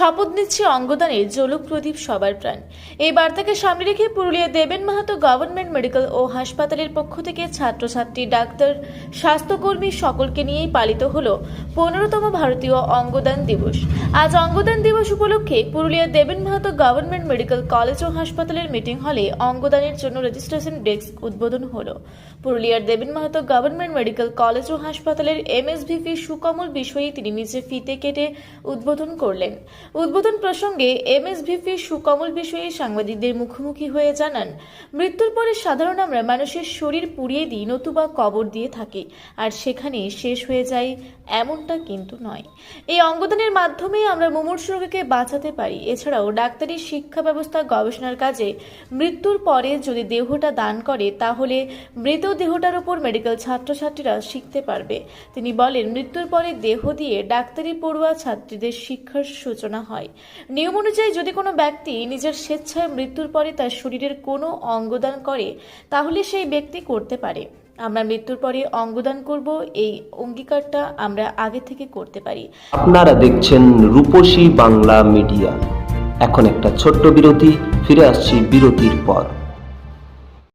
শপথ নিচ্ছে অঙ্গদানের জলক প্রদীপ সবার প্রাণ। এই বার্তাকে সামনে রেখে পুরুলিয়া দেবেন মাহাতো গভর্নমেন্ট মেডিকেল ও হাসপাতালের পক্ষ থেকে ছাত্রছাত্রী, ডাক্তার, স্বাস্থ্যকর্মী সকলকে নিয়েই পালিত হল পনেরোতম ভারতীয় অঙ্গদান দিবস। আজ অঙ্গদান দিবস উপলক্ষে Purulia Deben Mahato government medical college ও হাসপাতালের মিটিং হলে অঙ্গদানের জন্য রেজিস্ট্রেশন ডেস্ক উদ্বোধন হল। পুরুলিয়ার Deben Mahato government medical college ও হাসপাতালের এমএসভিপি সুকমল বিষয়ে তিনি নিজে ফিতে কেটে উদ্বোধন করলেন। উদ্বোধন প্রসঙ্গে এমএসভিপি সুকমল বিষয়ে সাংবাদিকদের মুখোমুখি হয়ে জানান, মৃত্যুর পরে সাধারণ আমরা মানুষের শরীর পুড়িয়ে দিই, নতুবা কবর দিয়ে থাকি, আর সেখানে শেষ হয়ে যায় এমনটা কিন্তু নয়। এই অঙ্গদানের মাধ্যমে আমরা মুমূর্ষ রোগীকে বাঁচাতে পারি। এছাড়াও ডাক্তারি শিক্ষা ব্যবস্থা গবেষণার কাজে মৃত্যুর পরে যদি দেহটা দান করে, তাহলে মৃত দেহটার উপর মেডিকেল ছাত্রছাত্রীরা শিখতে পারবে। তিনি বলেন, মৃত্যুর পরে দেহ দিয়ে ডাক্তারি পড়ুয়া ছাত্রীদের শিক্ষার সূচনা হয়। নিয়ম অনুযায়ী যদি কোনো ব্যক্তি নিজের স্বেচ্ছায় মৃত্যুর পরে তার শরীরের কোনো অঙ্গদান করে, তাহলে সেই ব্যক্তি করতে পারে। আমরা মৃত্যুর পরে অঙ্গদান করব, এই অঙ্গীকারটা আমরা আগে থেকে করতে পারি। আপনারা দেখছেন রূপসী বাংলা মিডিয়া। এখন একটা ছোট্ট বিরতি, ফিরে আসছি বিরতির পর।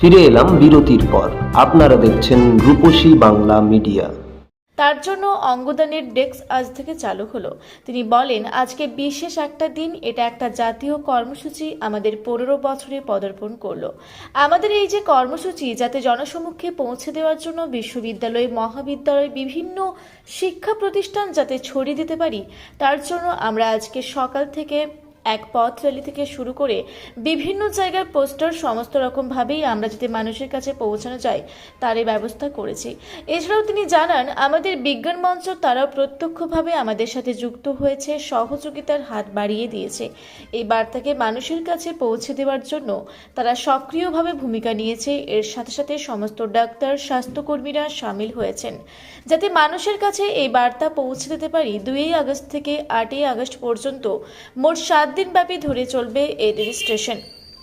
ফিরে এলাম বিরতির পর। আপনারা দেখছেন রূপসী বাংলা মিডিয়া। তার জন্য অঙ্গদানের ডেস্ক আজ থেকে চালু হলো। তিনি বলেন, আজকে বিশেষ একটা দিন, এটা একটা জাতীয় কর্মসূচি আমাদের পনেরো বছরে পদার্পণ করল। আমাদের এই যে কর্মসূচি, যাতে জনসমক্ষে পৌঁছে দেওয়ার জন্য বিশ্ববিদ্যালয়, মহাবিদ্যালয়, বিভিন্ন শিক্ষা প্রতিষ্ঠান যাতে ছড়িয়ে দিতে পারি, তার জন্য আমরা আজকে সকাল থেকে এক পথ র্যালি থেকে শুরু করে বিভিন্ন জায়গার পোস্টার সমস্ত রকমভাবেই আমরা যাতে মানুষের কাছে পৌঁছানো যায়, তারই ব্যবস্থা করেছি। এছাড়াও তিনি জানান, আমাদের বিজ্ঞান মঞ্চ তারাও প্রত্যক্ষভাবে আমাদের সাথে যুক্ত হয়েছে, সহযোগিতার হাত বাড়িয়ে দিয়েছে। এই বার্তাকে মানুষের কাছে পৌঁছে দেওয়ার জন্য তারা সক্রিয়ভাবে ভূমিকা নিয়েছে। এর সাথে সাথে সমস্ত ডাক্তার, স্বাস্থ্যকর্মীরা সামিল হয়েছেন। যাতে মানুষের কাছে এই বার্তা পৌঁছে দিতে পারি দুই আগস্ট থেকে আটই আগস্ট পর্যন্ত মোট সাত দিন ব্যাপী ধরে চলবে এই রেজিস্ট্রেশন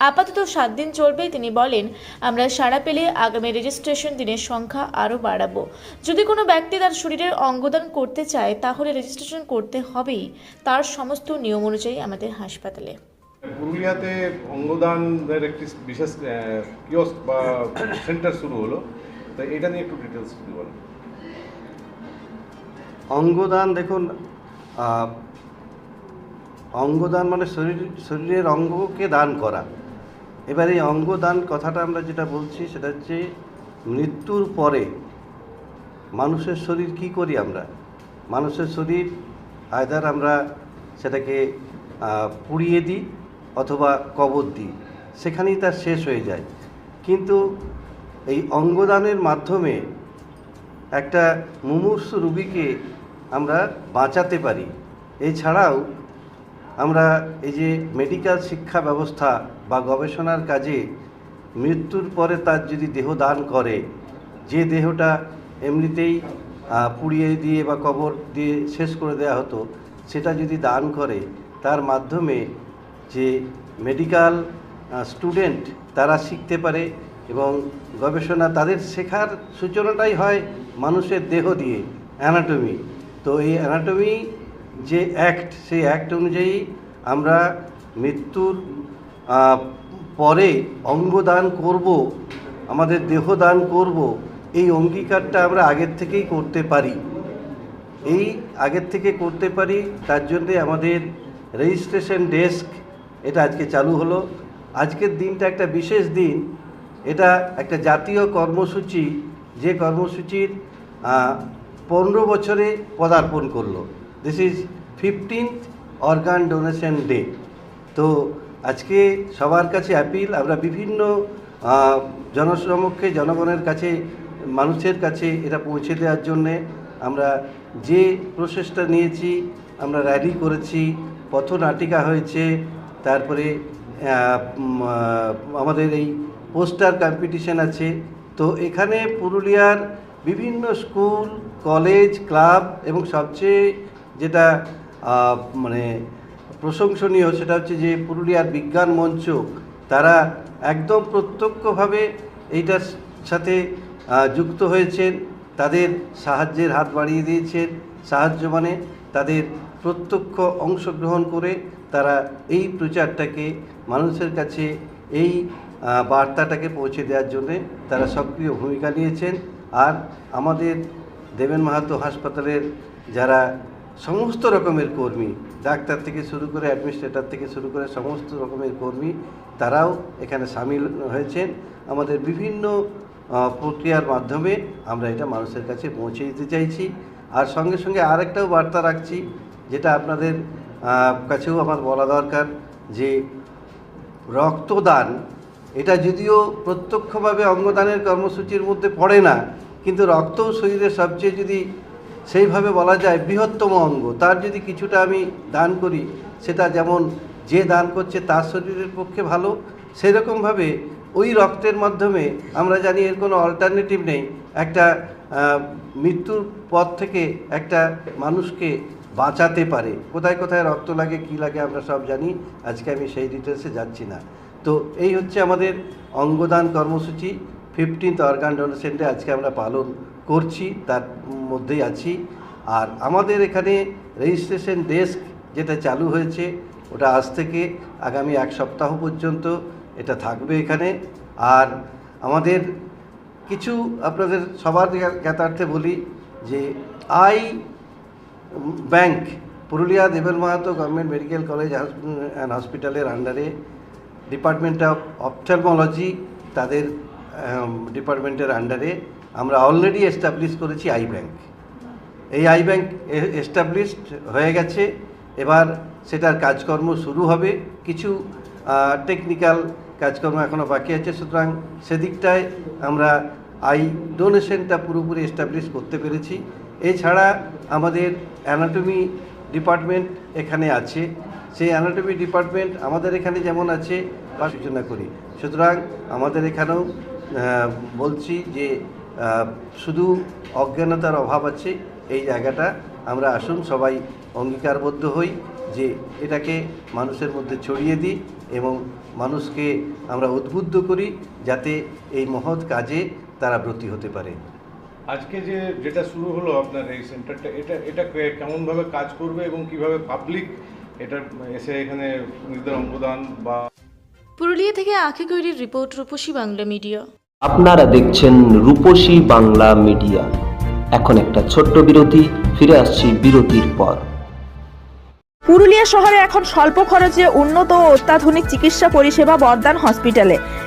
আপাতত সাত দিন চলবে তিনি বলেন আমরা সাড়া পেলে আগামী রেজিস্ট্রেশন দিনের সংখ্যা আরও বাড়াবো। যদি কোনো ব্যক্তি তার শরীরের অঙ্গদান করতে চায় তাহলে রেজিস্ট্রেশন করতে হবেই। তার সমস্ত নিয়ম অনুযায়ী আমাদের হাসপাতালে। পুরুলিয়াতে অঙ্গদানের একটি বিশেষ কিয়স্ক বা সেন্টার শুরু হলো। তো এটা নিয়ে একটু ডিটেলস যদি বলেন। অঙ্গদান দেখুন অঙ্গদান মানে শরীর, শরীরের অঙ্গকে দান করা। এবার এই অঙ্গদান কথাটা আমরা যেটা বলছি সেটা হচ্ছে মৃত্যুর পরে মানুষের শরীর কি করি আমরা? মানুষের শরীর আয়দার আমরা সেটাকে পুড়িয়ে দিই অথবা কবর দিই। সেখানেই তার শেষ হয়ে যায়। কিন্তু এই অঙ্গদানের মাধ্যমে একটা মুমূর্ষু রুগীকে আমরা বাঁচাতে পারি। এছাড়াও আমরা এই যে মেডিকেল শিক্ষা ব্যবস্থা বা গবেষণার কাজে মৃত্যুর পরে তার যদি দেহ দান করে, যে দেহটা এমনিতেই পুড়িয়ে দিয়ে বা কবর দিয়ে শেষ করে দেওয়া হতো, সেটা যদি দান করে, তার মাধ্যমে যে মেডিকেল স্টুডেন্ট তারা শিখতে পারে এবং গবেষণা তাদের শেখার সূচনাটাই হয় মানুষের দেহ দিয়ে অ্যানাটমি তো এই অ্যানাটমি যে অ্যাক্ট সেই অ্যাক্ট অনুযায়ী আমরা মৃত্যুর পরে অঙ্গদান করব, আমাদের দেহ দান করব, এই অঙ্গীকারটা আমরা আগের থেকেই করতে পারি। এই আগের থেকে করতে পারি, তার জন্যে আমাদের রেজিস্ট্রেশন ডেস্ক এটা আজকে চালু হলো। আজকের দিনটা একটা বিশেষ দিন। এটা একটা জাতীয় কর্মসূচি, যে কর্মসূচির পনেরো বছরে পদার্পণ করল। This is fifteenth organ donation day তো আজকে সবার কাছে অ্যাপিল আমরা বিভিন্ন জনসমক্ষে, জনগণের কাছে, মানুষের কাছে এটা পৌঁছে দেওয়ার জন্যে আমরা যে প্রসেসটা নিয়েছি, আমরা র্যালি করেছি, পথনাটিকা হয়েছে, তারপরে আমাদের এই পোস্টার কম্পিটিশন আছে। তো এখানে পুরুলিয়ার বিভিন্ন স্কুল কলেজ ক্লাব এবং সবচেয়ে যেটা মানে প্রশংসনীয় সেটা হচ্ছে যে পুরুলিয়ার বিজ্ঞান মঞ্চ তারা একদম প্রত্যক্ষভাবে এইটার সাথে যুক্ত হয়েছেন, তাদের সাহায্যের হাত বাড়িয়ে দিয়েছেন, সাহায্য মানে তাদের প্রত্যক্ষ অংশগ্রহণ করে তারা এই প্রচারটাকে মানুষের কাছে এই বার্তাটাকে পৌঁছে দেওয়ার জন্যে তারা সক্রিয় ভূমিকা নিয়েছেন। আর আমাদের দেবেন মাহাতো হাসপাতালের যারা সমস্ত রকমের কর্মী, ডাক্তার থেকে শুরু করে অ্যাডমিনিস্ট্রেটর থেকে শুরু করে সমস্ত রকমের কর্মী, তারাও এখানে সামিল হয়েছেন। আমাদের বিভিন্ন প্রক্রিয়ার মাধ্যমে আমরা এটা মানুষের কাছে পৌঁছে দিতে চাইছি। আর সঙ্গে সঙ্গে আরেকটাও বার্তা রাখছি, যেটা আপনাদের কাছেও আমার বলা দরকার, যে রক্তদান, এটা যদিও প্রত্যক্ষভাবে অঙ্গদানের কর্মসূচির মধ্যে পড়ে না, কিন্তু রক্তও শরীরের সবচেয়ে যদি সেইভাবে বলা যায় বৃহত্তম অঙ্গ। তার যদি কিছুটা আমি দান করি, সেটা যেমন যে দান করছে তার শরীরের পক্ষে ভালো, সেরকমভাবে ওই রক্তের মাধ্যমে আমরা জানি এর কোনো অল্টারনেটিভ নেই। একটা মৃত্যুর পথ থেকে একটা মানুষকে বাঁচাতে পারে। কোথায় কোথায় রক্ত লাগে, কী লাগে আমরা সব জানি। আজকে আমি সেই ডিটেলসে যাচ্ছি না। তো এই হচ্ছে আমাদের অঙ্গদান কর্মসূচি। ফিফটিন্থ অর্গান ডোনেশন ডে আজকে আমরা পালন করছি, তার মধ্যেই আছি। আর আমাদের এখানে রেজিস্ট্রেশন ডেস্ক যেটা চালু হয়েছে, ওটা আজ থেকে আগামী এক সপ্তাহ পর্যন্ত এটা থাকবে এখানে। আর আমাদের কিছু আপনাদের সবার জ্ঞাতার্থে বলি যে, eye bank, Purulia Deben Mahato government medical college and হসপিটালের আন্ডারে ডিপার্টমেন্ট অফ অপথ্যালমোলজি তাদের ডিপার্টমেন্টের আন্ডারে আমরা অলরেডি এস্টাবলিশ করেছি আই ব্যাংক এই আই ব্যাংক এস্টাবলিশড হয়ে গেছে। এবার সেটার কাজকর্ম শুরু হবে। কিছু টেকনিক্যাল কাজকর্ম এখনও বাকি আছে। সুতরাং সেদিকটায় আমরা আই ডোনেশনটা পুরোপুরি এস্টাবলিশ করতে পেরেছি। এছাড়া আমাদের অ্যানাটমি ডিপার্টমেন্ট এখানে আছে। সেই অ্যানাটমি ডিপার্টমেন্ট আমাদের এখানে যেমন আছে বা সূচনা করি। সুতরাং আমাদের এখানেও বলছি যে শুধু অজ্ঞানতার অভাব আছে এই জায়গাটা আমরা আসুন সবাই অঙ্গীকারবদ্ধ হই যে এটাকে মানুষের মধ্যে ছড়িয়ে দিই এবং মানুষকে আমরা উদ্বুদ্ধ করি যাতে এই মহৎ কাজে তারা ব্রতী হতে পারে। আজকে যে যেটা শুরু হলো আপনার এই সেন্টারটা এটা এটা কেমনভাবে কাজ করবে এবং কীভাবে পাবলিক এটা এসে এখানে নিজেদের অঙ্গদান বা পুরুলিয়া থেকে আখি গৈরির রিপোর্ট রূপসী বাংলা মিডিয়া। আপনারা দেখছেন রূপসী বাংলা মিডিয়া। এখন একটা ছোট্ট বিরতি, ফিরে আসছি বিরতির পর। পুরুলিয়া শহরে এখন স্বল্প খরচে উন্নত ও অত্যাধুনিক চিকিৎসা পরিষেবা বর্দান হসপিটালে।